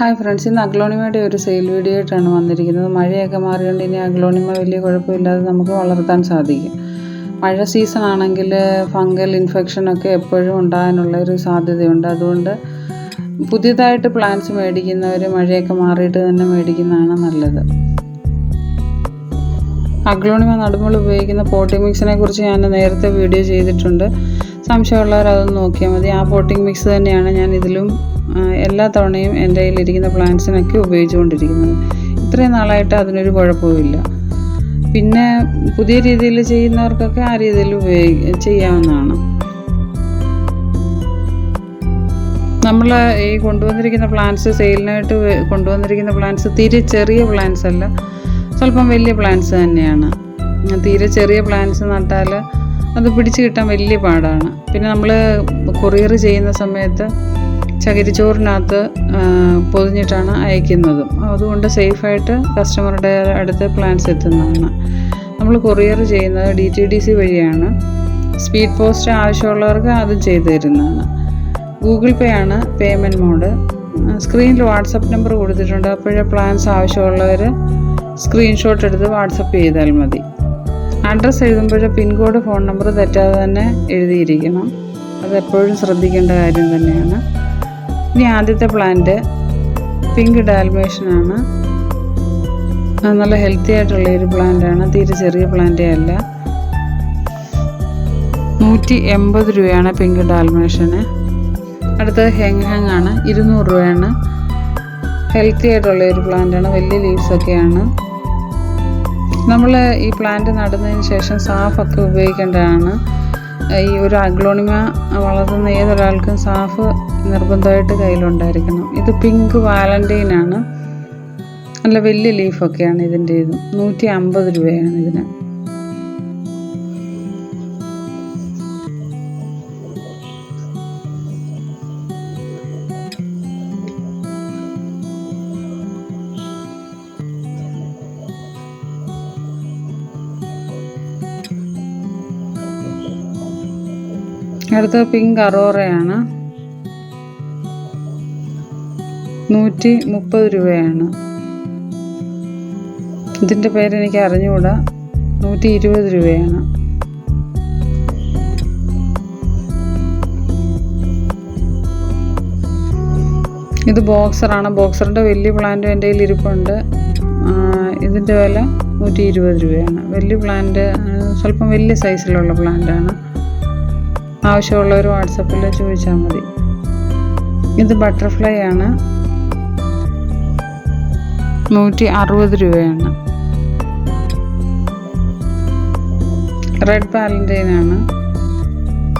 Hi friends ഇന്ന് അഗ്ലോണിമയുടെ ഒരു sale video ആയിട്ടാണ് വന്നിരിക്കുന്നത്. മഴയൊക്കെ മാറിയുകൊണ്ട് ഇനി അഗ്ലോണിമ വലിയ കുഴപ്പമില്ലാതെ നമുക്ക് വളർത്താൻ സാധിക്കും. മഴ സീസൺ ആണെങ്കിൽ ഫംഗൽ ഇൻഫെക്ഷനൊക്കെ എപ്പോഴും ഉണ്ടാകാനുള്ള ഒരു സാധ്യതയുണ്ട്. അതുകൊണ്ട് പുതിയതായിട്ട് പ്ലാന്റ്സ് മേടിക്കുന്നവർ മഴയൊക്കെ മാറിയിട്ട് തന്നെ മേടിക്കുന്നതാണ് നല്ലത്. അഗ്ലോണിമ നടുമ്പോൾ ഉപയോഗിക്കുന്ന പോട്ടിംഗ് മിക്സിനെ കുറിച്ച് ഞാൻ നേരത്തെ വീഡിയോ ചെയ്തിട്ടുണ്ട്. സംശയമുള്ളവർ അതൊന്ന് നോക്കിയാൽ മതി. ആ പോട്ടിംഗ് മിക്സ് തന്നെയാണ് ഞാൻ ഇതിലും എല്ലാ തവണയും എന്റെ കയ്യിലിരിക്കുന്ന പ്ലാന്റ്സിനൊക്കെ ഉപയോഗിച്ചുകൊണ്ടിരിക്കുന്നത്. ഇത്രയും നാളായിട്ട് അതിനൊരു കുഴപ്പവുമില്ല. പിന്നെ പുതിയ രീതിയിൽ ചെയ്യുന്നവർക്കൊക്കെ ആ രീതിയിൽ ഉപയോഗി ചെയ്യാവുന്നതാണ്. നമ്മൾ ഈ കൊണ്ടുവന്നിരിക്കുന്ന പ്ലാന്റ്സ് സെയിലിനായിട്ട് കൊണ്ടുവന്നിരിക്കുന്ന പ്ലാന്റ്സ് തീരെ ചെറിയ പ്ലാന്റ്സ് അല്ല സ്വല്പം വലിയ പ്ലാന്റ്സ് തന്നെയാണ്. തീരെ ചെറിയ പ്ലാന്റ്സ് നട്ടാൽ അത് പിടിച്ചു കിട്ടാൻ വലിയ പാടാണ്. പിന്നെ നമ്മൾ കൊറിയർ ചെയ്യുന്ന സമയത്ത് ചകിരിച്ചോറിനകത്ത് പൊതിഞ്ഞിട്ടാണ് അയക്കുന്നതും. അതുകൊണ്ട് സേഫായിട്ട് കസ്റ്റമറുടെ അടുത്ത് പ്ലാൻസ് എത്തുന്നതാണ്. നമ്മൾ കൊറിയർ ചെയ്യുന്നത് ഡി ടി ഡി സി വഴിയാണ്. സ്പീഡ് പോസ്റ്റ് ആവശ്യമുള്ളവർക്ക് അത് ചെയ്തു തരുന്നതാണ്. ഗൂഗിൾ പേ ആണ് പേയ്മെന്റ് മോഡ്. സ്ക്രീനിൽ വാട്സപ്പ് നമ്പർ കൊടുത്തിട്ടുണ്ട്. അപ്പോഴേ പ്ലാൻസ് ആവശ്യമുള്ളവർ സ്ക്രീൻഷോട്ട് എടുത്ത് വാട്സപ്പ് ചെയ്താൽ മതി. അഡ്രസ്സ് എഴുതുമ്പോൾ പിൻകോഡ് ഫോൺ നമ്പർ തെറ്റാതെ തന്നെ എഴുതിയിരിക്കണം. അതെപ്പോഴും ശ്രദ്ധിക്കേണ്ട കാര്യം തന്നെയാണ്. ഇനി ആദ്യത്തെ പ്ലാന്റ് പിങ്ക് ഡാൽമേഷനാണ് നല്ല ഹെൽത്തി ആയിട്ടുള്ള ഒരു പ്ലാന്റാണ് തീരെ ചെറിയ പ്ലാന്റേ അല്ല. നൂറ്റി എൺപത് രൂപയാണ് പിങ്ക് ഡാൽമേഷന് അടുത്തത് ഹെങ് ഹെങ് ആണ്. ഇരുന്നൂറ് രൂപയാണ്. ഹെൽത്തി ആയിട്ടുള്ള ഒരു പ്ലാന്റാണ് വലിയ ലീവ്സ് ഒക്കെയാണ്. നമ്മൾ ഈ പ്ലാന്റ് നടുന്നതിന് ശേഷം സാഫൊക്കെ ഉപയോഗിക്കേണ്ടതാണ്. ഈ ഒരു അഗ്ലോണിമ വളർത്തുന്ന ഏതൊരാൾക്കും സാഫ് നിർബന്ധമായിട്ട് കയ്യിലുണ്ടായിരിക്കണം. ഇത് പിങ്ക് വാലന്റൈൻ ആണ് നല്ല വലിയ ലീഫൊക്കെയാണ് ഇതിന്റെ ഇത് നൂറ്റി അമ്പത് രൂപയാണ് ഇതിന്. അടുത്ത പിങ്ക് അറോറയാണ്. നൂറ്റി മുപ്പത് രൂപയാണ്. ഇതിന്റെ പേര് എനിക്ക് അറിഞ്ഞുകൂടാ നൂറ്റി ഇരുപത് രൂപയാണ്. ഇത് ബോക്സറാണ്. ബോക്സറിന്റെ വലിയ പ്ലാന്റും എന്റെ കയ്യിൽ ഇരിപ്പുണ്ട്. ഇതിന്റെ വില നൂറ്റി ഇരുപത് രൂപയാണ്. വലിയ പ്ലാന്റ് സ്വല്പം വലിയ സൈസിലുള്ള പ്ലാന്റാണ് ആവശ്യമുള്ളവർ വാട്സപ്പിൽ ചോദിച്ചാൽ മതി. ഇത് ബട്ടർഫ്ലൈ ആണ്. നൂറ്റി അറുപത് രൂപയാണ്. റെഡ് ആണ്.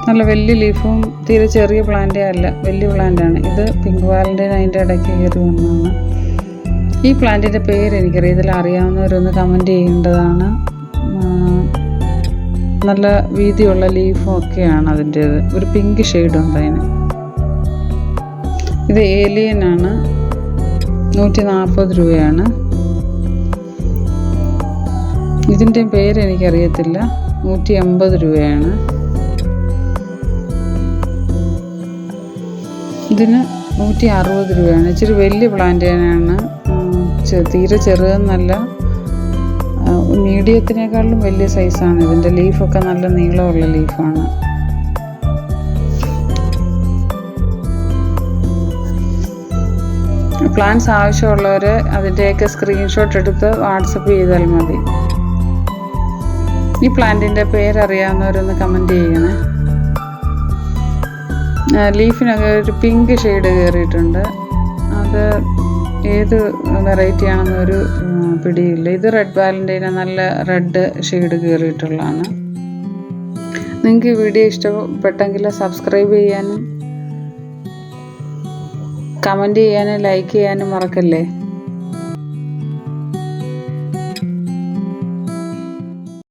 നല്ല വലിയ ലീഫും തീരെ ചെറിയ പ്ലാന്റേ അല്ല വലിയ പ്ലാന്റാണ് ഇത് പിങ്ക് വാലന്റൈൻ അതിന്റെ ഇടയ്ക്ക് കയറി വന്നതാണ്. ഈ പ്ലാന്റിന്റെ പേര് എനിക്കറിയാം ഇതിൽ അറിയാവുന്നവരൊന്ന് കമന്റ് ചെയ്യേണ്ടതാണ്. നല്ല വീതിയുള്ള ലീഫും ഒക്കെയാണ് അതിന്റേത്. ഒരു പിങ്ക് ഷെയ്ഡ് ഉണ്ട് അതിന്. ഇത് ഏലിയൻ ആണ് നൂറ്റി നാൽപ്പത് രൂപയാണ്. ഇതിന്റെ പേര് എനിക്കറിയത്തില്ല നൂറ്റി അമ്പത് രൂപയാണ്. ഇതിന് നൂറ്റി അറുപത് രൂപയാണ്. ഇച്ചിരി വലിയ പ്ലാന്റേനാണ്. തീരെ ചെറുതെന്നല്ല. മീഡിയത്തിനേക്കാളും വലിയ സൈസാണ് ഇതിന്റെ ലീഫൊക്കെ നല്ല നീളമുള്ള ലീഫാണ് പ്ലാൻസ് ആവശ്യമുള്ളവർ അതിന്റെയൊക്കെ സ്ക്രീൻഷോട്ട് എടുത്ത് വാട്സപ്പ് ചെയ്താൽ മതി. ഈ പ്ലാന്റിന്റെ പേരറിയാവുന്നവരൊന്ന് കമന്റ് ചെയ്യണേ. ലീഫിനൊക്കെ ഒരു പിങ്ക് ഷെയ്ഡ് കയറിയിട്ടുണ്ട് അത് ഏത് വെറൈറ്റി ആണെന്നൊരു പിടിയില്ല. ഇത് റെഡ് വാലന്റൈന നല്ല റെഡ് ഷെയ്ഡ് കയറിയിട്ടുള്ളതാണ് നിങ്ങൾക്ക് ഈ വീഡിയോ ഇഷ്ടപ്പെട്ടെങ്കിൽ സബ്സ്ക്രൈബ് ചെയ്യാനും കമന്റ് ചെയ്യാനും ലൈക്ക് ചെയ്യാനും മറക്കല്ലേ?